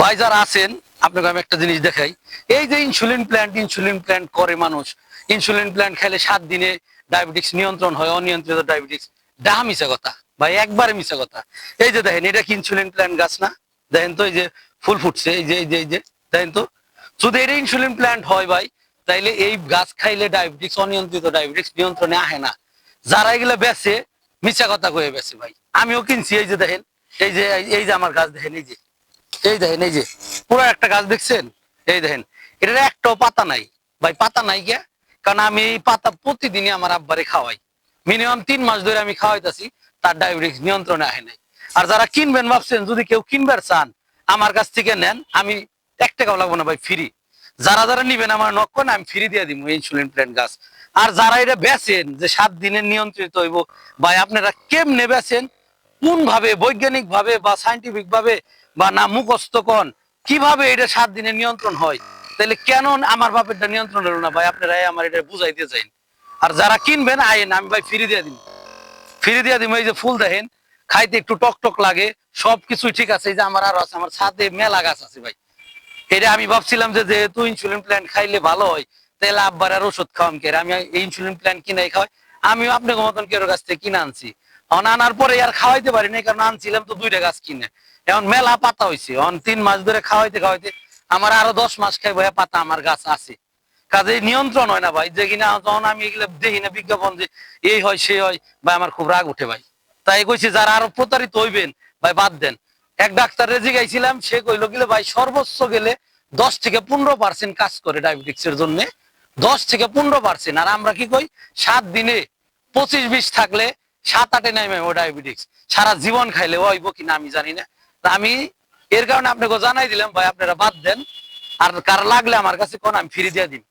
ভাই যারা আছেন, আপনাকে আমি একটা জিনিস দেখাই। এই যে ইনসুলিন প্ল্যান্ট ইনসুলিন প্ল্যান্ট করে মানুষ। ইনসুলিন প্ল্যান্ট খাইলে সাত দিনে ডায়াবেটিক্স নিয়ন্ত্রণ হয়, অনিয়ন্ত্রিত ডায়াবেটিক্স ডাহা মিশা কথা, ভাই একবারে মিশা কথা। এই যে দেখেন, এটা কি ইনসুলিন প্ল্যান্ট গাছ না? দেখেন তো এই যে ফুল ফুটছে, এই যে এই যে এই যে, দেখেন তো। যদি এটা ইনসুলিন প্ল্যান্ট হয় ভাই, তাইলে এই গাছ খাইলে ডায়াবেটিক্স অনিয়ন্ত্রিত ডায়াবেটিস নিয়ন্ত্রণে আহে না। যারা এগুলো বেচে মিশা কথা কয়ে বেচে ভাই। আমিও কিনছি, এই যে দেখেন, এই যে এই যে আমার গাছ দেখেন, এই যে। এই দেখেন, এই যে, পুরো একটা গাছ দেখছেন? এই দেখেন, এটার একটাও পাতা নাই। ভাই, পাতা নাই কে কারণ আমি এই পাতা প্রতিদিনই আমার আব্বারে খাওয়াই। মিনিমাম তিন মাস ধরে আমি খাওয়াইতাছি, তার ডায়াবেটিস নিয়ন্ত্রণে আহে নাই। আর যারা কিনবেন ভাবছেন, যদি কেউ কিনবার চান, আমার কাছ থেকে নেন, আমি এক টাকাও লাগবো না ভাই ফ্রি যারা যারা নিবেন, আমার নক আমি ফ্রি দিয়ে দিব ইনসুলিন প্ল্যান্ট গাছ। আর যারা এটা বেচেন, যে সাত দিনের নিয়ন্ত্রিত হইব, ভাই, আপনারা কেমনে বেচেন? কোন ভাবে বৈজ্ঞানিক ভাবে বা সাইন্টিফিক ভাবে বা না মুখস্থ কন, কীভাবে এটা সাত দিনের নিয়ন্ত্রণ হয়? তাহলে কেন আমার বাপেরটা নিয়ন্ত্রণ হলো না? ভাই, আপনারা আমার এটা বুঝাইতে চাইন। আর যারা কিনবেন আইন আমি ভাই ফ্রি দিয়ে দিন ফ্রি দিয়ে দিব এই যে ফুল দেখেন, খাইতে একটু টক টক লাগে, সবকিছুই ঠিক আছে। এই যে আমার আরও আছে, আমার ছাদে মেলা গাছ আছে ভাই। এটা আমি ভাবছিলাম যে যেহেতু ইনসুলিন প্ল্যান খাইলে ভালো হয়, তাহলে আব্বার আর ওষুধ খাওয়াম কে? আমি ইনসুলিন প্ল্যান কিনাই খাওয়াই, আমিও আপনাকে মতন কেউ কাছ থেকে কিনে আনছি। এখন আনার পরে আর খাওয়াইতে পারি না কারণ আনছিলাম তো দুইটা গাছ কিনে। এখন মেলা পাতা হয়েছে এখন তিন মাস ধরে খাওয়াইতে খাওয়াইতে আমার আরও দশ মাস খাই ভাই পাতা আমার গাছ আছে। কাজে নিয়ন্ত্রণ হয় না ভাই, যে কিনা যখন আমি এগুলো দেখি না, বিজ্ঞাপন যে এই হয়, সে হয়, ভাই আমার খুব রাগ উঠে ভাই। তাই কইছি যারা আরও প্রতারিত হইবেন, ভাই বাদ দেন। এক ডাক্তার রেজি গাইছিলাম, সে কইলো গেলে, ভাই সর্বোচ্চ গেলে দশ থেকে পনেরো পার্সেন্ট কাজ করে ডায়াবেটিক্স এর জন্য। দশ থেকে পনেরো পার্সেন্ট আর আমরা কি কই, সাত দিনে পঁচিশ বিশ থাকলে সাত আটে নামে ও ডায়াবেটিক্স সারা জীবন খাইলে হইব কিনা আমি জানি না। আমি এর কারণে আপনাকে জানাই দিলাম, ভাই আপনারা বাদ দেন। আর কার লাগলে আমার কাছে কোন, আমি ফ্রি দিয়ে দিন